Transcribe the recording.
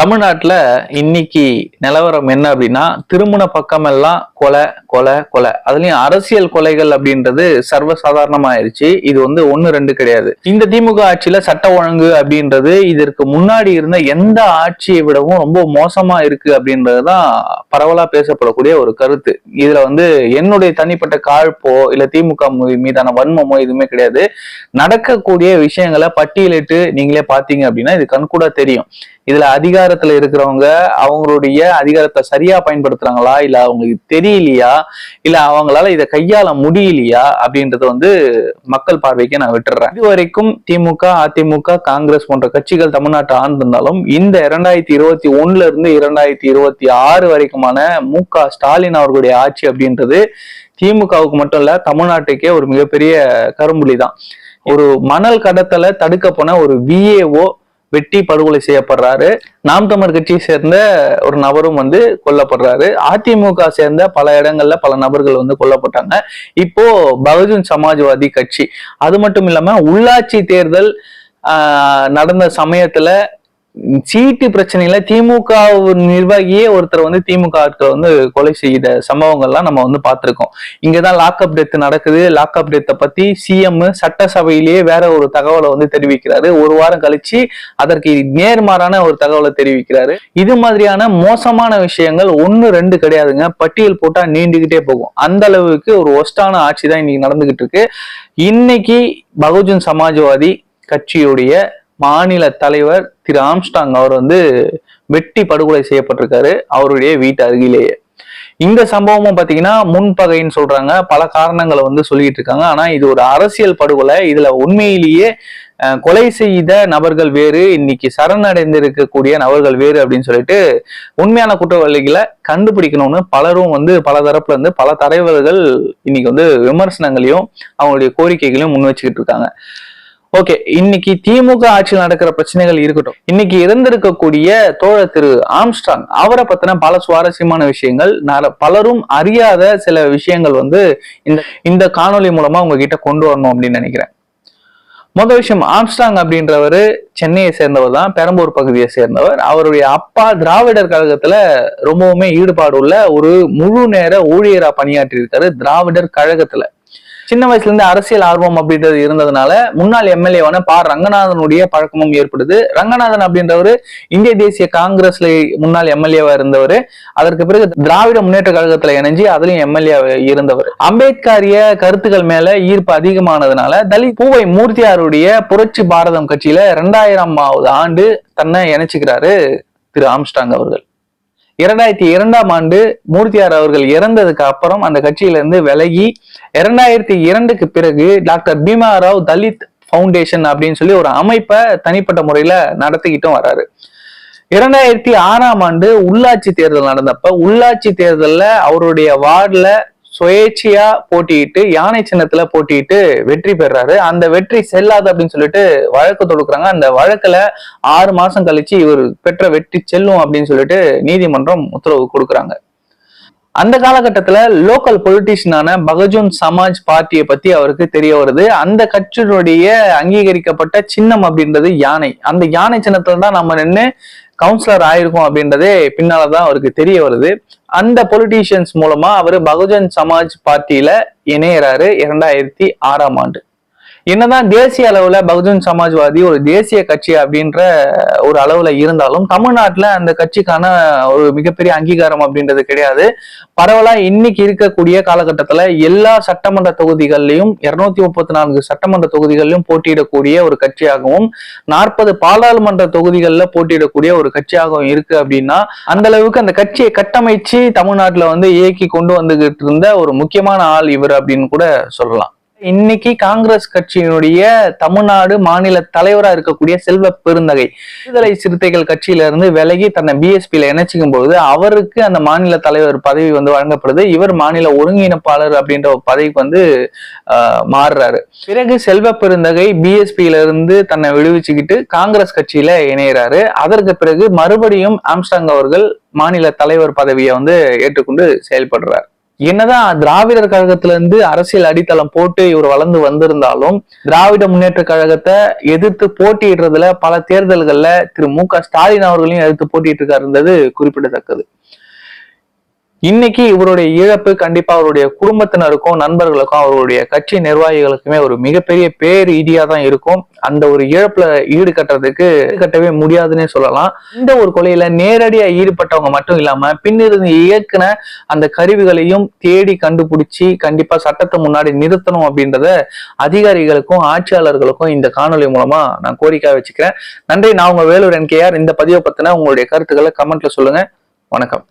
தமிழ்நாட்டில் இன்னைக்கு நிலவரம் என்ன அப்படின்னா திருமண பக்கமெல்லாம் கொலை கொலை கொலை. அதுலயும் அரசியல் கொலைகள் அப்படின்றது சர்வசாதாரணமாயிருச்சு. இது வந்து ஒன்று ரெண்டு கிடையாது. இந்த திமுக ஆட்சியில சட்ட ஒழுங்கு அப்படின்றது இதற்கு முன்னாடி இருந்த எந்த ஆட்சியை விடவும் ரொம்ப மோசமா இருக்கு அப்படின்றதுதான் பரவலா பேசப்படக்கூடிய ஒரு கருத்து. இதுல வந்து என்னுடைய தனிப்பட்ட காழ்ப்போ இல்ல திமுக மீதான வன்மமோ எதுவுமே கிடையாது. நடக்கக்கூடிய விஷயங்களை பட்டியலிட்டு நீங்களே பாத்தீங்க அப்படின்னா இது கண்கூட தெரியும். இதுல அதிகாரத்துல இருக்கிறவங்க அவங்களுடைய அதிகாரத்தை சரியா பயன்படுத்துறாங்களா? இல்ல அவங்களுக்கு தெரியலையா? இல்ல அவங்களால இதை கையாள முடியலையா? அப்படின்றத வந்து மக்கள் பார்வைக்கு நான் விட்டுறேன். இது வரைக்கும் திமுக அதிமுக காங்கிரஸ் போன்ற கட்சிகள் தமிழ்நாட்டை ஆண்டிருந்தாலும் இந்த இரண்டாயிரத்தி இருபத்தி ஒண்ணுல இருந்து இரண்டாயிரத்தி இருபத்தி ஆறு வரைக்குமான மு க ஸ்டாலின் அவர்களுடைய ஆட்சி அப்படின்றது திமுகவுக்கு மட்டும் இல்ல தமிழ்நாட்டுக்கே ஒரு மிகப்பெரிய கரும்புலி தான் ஒரு மணல் கடத்தலை தடுக்க போன ஒரு விஏஓ வெட்டி படுகொலை செய்யப்படுறாரு. நாம் தமிழ் கட்சியை சேர்ந்த ஒரு நபரும் வந்து கொல்லப்படுறாரு. அதிமுக சேர்ந்த பல இடங்கள்ல பல நபர்கள் வந்து கொல்லப்பட்டாங்க. இப்போ பகுஜன் சமாஜ்வாதி கட்சி. அது மட்டும் இல்லாம உள்ளாட்சி தேர்தல் நடந்த சமயத்துல சீட்டு பிரச்சனையில திமுக நிர்வாகியே ஒருத்தர் வந்து திமுக ஆட்கள் வந்து கொலை செய்த சம்பவங்கள்லாம் நம்ம வந்து பார்த்திருக்கோம். இங்கதான் லாக்அப் டெத் நடக்குது. லாக்அப் டெத்தை பத்தி சிஎம் சட்டசபையிலேயே வேற ஒரு தகவலை வந்து தெரிவிக்கிறாரு. ஒரு வாரம் கழிச்சு அதற்கு நேர்மாறான ஒரு தகவலை தெரிவிக்கிறாரு. இது மாதிரியான மோசமான விஷயங்கள் ஒன்னு ரெண்டு கிடையாதுங்க. பட்டியல் போட்டா நீண்டுகிட்டே போகும். அந்த அளவுக்கு ஒரு ஒஸ்டான ஆட்சி தான் இன்னைக்கு நடந்துகிட்டு இருக்கு. இன்னைக்கு பகுஜன் சமாஜ்வாதி கட்சியுடைய மாநில தலைவர் திரு ஆம்ஸ்டாங் அவர் வந்து வெட்டி படுகொலை செய்யப்பட்டிருக்காரு அவருடைய வீட்டு அருகிலேயே. இந்த சம்பவமும் பாத்தீங்கன்னா முன்பகைன்னு சொல்றாங்க. பல காரணங்களை வந்து சொல்லிட்டு இருக்காங்க ஆனா இது ஒரு அரசியல் படுகொலை. இதுல உண்மையிலேயே கொலை செய்த நபர்கள் வேறு இன்னைக்கு சரணடைந்திருக்கக்கூடிய நபர்கள் வேறு அப்படின்னு சொல்லிட்டு உண்மையான குற்றவாளிகளை கண்டுபிடிக்கணும்னு பலரும் வந்து பல தரப்புல இருந்து பல தலைவர்கள் இன்னைக்கு வந்து விமர்சனங்களையும் அவங்களுடைய கோரிக்கைகளையும் முன் வச்சுக்கிட்டு இருக்காங்க ஓகே இன்னைக்கு திமுக ஆட்சியில் நடக்கிற பிரச்சனைகள் இருக்கட்டும். இன்னைக்கு இருந்திருக்கக்கூடிய தோழர் திரு ஆம்ஸ்டாங் அவரை பத்தின பல சுவாரஸ்யமான விஷயங்கள் பலரும் அறியாத சில விஷயங்கள் வந்து இந்த இந்த காணொளி மூலமா உங்ககிட்ட கொண்டு வரணும் அப்படின்னு நினைக்கிறேன். முதல் விஷயம் ஆம்ஸ்டாங் அப்படின்றவர் சென்னையை சேர்ந்தவர் தான் பெரம்பூர் பகுதியை சேர்ந்தவர். அவருடைய அப்பா திராவிடர் கழகத்துல ரொம்பவுமே ஈடுபாடு உள்ள ஒரு முழு நேர ஊழியரா பணியாற்றி இருக்காரு திராவிடர் கழகத்துல. சின்ன வயசுல இருந்து அரசியல் ஆர்வம் அப்படின்றது இருந்ததுனால முன்னாள் எம்எல்ஏவான பா ரங்கநாதனுடைய பழக்கமும் ஏற்படுது. ரங்கநாதன் அப்படின்றவர் இந்திய தேசிய காங்கிரஸ்ல முன்னாள் எம்எல்ஏவா இருந்தவர். அதற்கு பிறகு திராவிட முன்னேற்ற கழகத்துல இணைஞ்சு அதுலயும் எம்எல்ஏ இருந்தவர். அம்பேத்கரிய கருத்துக்கள் மேல ஈர்ப்பு அதிகமானதுனால தலித் பூவை மூர்த்தியாருடைய புரட்சி பாரதம் கட்சியில இரண்டாயிரமாவது ஆண்டு தன்னை இணைச்சுக்கிறாரு திரு ஆம்ஸ்டாங் அவர்கள். இரண்டாயிரத்தி இரண்டாம் ஆண்டு மூர்த்தியார் அவர்கள் இறந்ததுக்கு அப்புறம் அந்த கட்சியில இருந்து விலகி இரண்டாயிரத்தி இரண்டுக்கு பிறகு டாக்டர் பீமா ராவ் தலித் ஃபவுண்டேஷன் அப்படின்னு சொல்லி ஒரு அமைப்பை தனிப்பட்ட முறையில நடத்திக்கிட்டும் வராரு. இரண்டாயிரத்தி ஆறாம் ஆண்டு உள்ளாட்சி தேர்தல் நடந்தப்ப உள்ளாட்சி தேர்தல்ல அவருடைய வார்டுல சுயேட்சையா போட்டியிட்டு யானை சின்னத்துல போட்டியிட்டு வெற்றி பெறாரு. அந்த வெற்றி செல்லாது அப்படின்னு சொல்லிட்டு வழக்கு தொடுக்கிறாங்க. அந்த வழக்குல ஆறு மாசம் கழிச்சு இவர் பெற்ற வெற்றி செல்லும் அப்படின்னு சொல்லிட்டு நீதிமன்றம் உத்தரவு கொடுக்குறாங்க. அந்த காலகட்டத்துல லோக்கல் பொலிட்டிஷியனான பகஜூன் சமாஜ் பார்ட்டியை பத்தி அவருக்கு தெரிய வருது. அந்த கட்சியினுடைய அங்கீகரிக்கப்பட்ட சின்னம் அப்படின்றது யானை. அந்த யானை சின்னத்துல தான் நம்ம நின்று கவுன்சிலர் ஆயிருக்கும் அப்படின்றதே பின்னாலதான் அவருக்கு தெரிய வருது. அந்த பொலிட்டீஷியன்ஸ் மூலமா அவர் பகுஜன் சமாஜ் பார்ட்டியில இணையறாரு இரண்டாயிரத்தி ஆறாம் ஆண்டு. என்னதான் தேசிய அளவுல பகுஜன் சமாஜ்வாதி ஒரு தேசிய கட்சி அப்படின்ற ஒரு அளவுல இருந்தாலும் தமிழ்நாட்டுல அந்த கட்சிக்கான ஒரு மிகப்பெரிய அங்கீகாரம் அப்படின்றது கிடையாது. பரவலா இன்னைக்கு இருக்கக்கூடிய காலகட்டத்துல எல்லா சட்டமன்ற தொகுதிகள்லையும் இருநூத்தி முப்பத்தி நான்கு சட்டமன்ற தொகுதிகளிலும் போட்டியிடக்கூடிய ஒரு கட்சியாகவும் நாற்பது பாராளுமன்ற தொகுதிகளில் போட்டியிடக்கூடிய ஒரு கட்சியாகவும் இருக்கு அப்படின்னா அந்த அளவுக்கு அந்த கட்சியை கட்டமைச்சு தமிழ்நாட்டுல வந்து இயக்கி கொண்டு வந்துகிட்டு இருந்த ஒரு முக்கியமான ஆள் இவர் அப்படின்னு கூட சொல்லலாம். இன்னைக்கு காங்கிரஸ் கட்சியினுடைய தமிழ்நாடு மாநில தலைவராக இருக்கக்கூடிய செல்வ பெருந்தகை விடுதலை சிறுத்தைகள் கட்சியிலிருந்து விலகி தன்னை பிஎஸ்பியில இணைச்சிக்கும் போது அவருக்கு அந்த மாநில தலைவர் பதவி வந்து வழங்கப்படுது. இவர் மாநில ஒருங்கிணைப்பாளர் அப்படின்ற ஒரு பதவிக்கு வந்து மாறுறாரு. பிறகு செல்வ பெருந்தகை பிஎஸ்பியில இருந்து தன்னை விடுவிச்சுக்கிட்டு காங்கிரஸ் கட்சியில இணையறாரு. அதற்கு பிறகு மறுபடியும் ஆம்ஸ்டாங் அவர்கள் மாநில தலைவர் பதவியை வந்து ஏற்றுக்கொண்டு செயல்படுறார். என்னதான் திராவிடர் கழகத்துல இருந்து அரசியல் அடித்தளம் போட்டு இவர் வளர்ந்து வந்திருந்தாலும் திராவிட முன்னேற்ற கழகத்தை எதிர்த்து போட்டியிடுறதுல பல தேர்தல்கள்ல திரு மு க ஸ்டாலின் அவர்களையும் எதிர்த்து போட்டிட்டு இருக்காருன்றது குறிப்பிடத்தக்கது. இன்னைக்கு இவருடைய இழப்பு கண்டிப்பா அவருடைய குடும்பத்தினருக்கும் நண்பர்களுக்கும் அவருடைய கட்சி நிர்வாகிகளுக்குமே ஒரு மிகப்பெரிய பேர் இடியா தான் இருக்கும். அந்த ஒரு இழப்புல ஈடு கட்டுறதுக்கு கட்டவே முடியாதுன்னே சொல்லலாம். இந்த ஒரு கொலையில நேரடியா ஈடுபட்டவங்க மட்டும் இல்லாம பின்னிருந்து இயக்குன அந்த கருவிகளையும் தேடி கண்டுபிடிச்சி கண்டிப்பா சட்டத்தை முன்னாடி நிறுத்தணும் அப்படின்றத அதிகாரிகளுக்கும் ஆட்சியாளர்களுக்கும் இந்த காணொலி மூலமா நான் கோரிக்கை வச்சுக்கிறேன். நன்றி. நான் உங்க வேலூர் என்கேஆர் இந்த பதிவை பத்தின உங்களுடைய கருத்துக்களை கமெண்ட்ல சொல்லுங்க. வணக்கம்.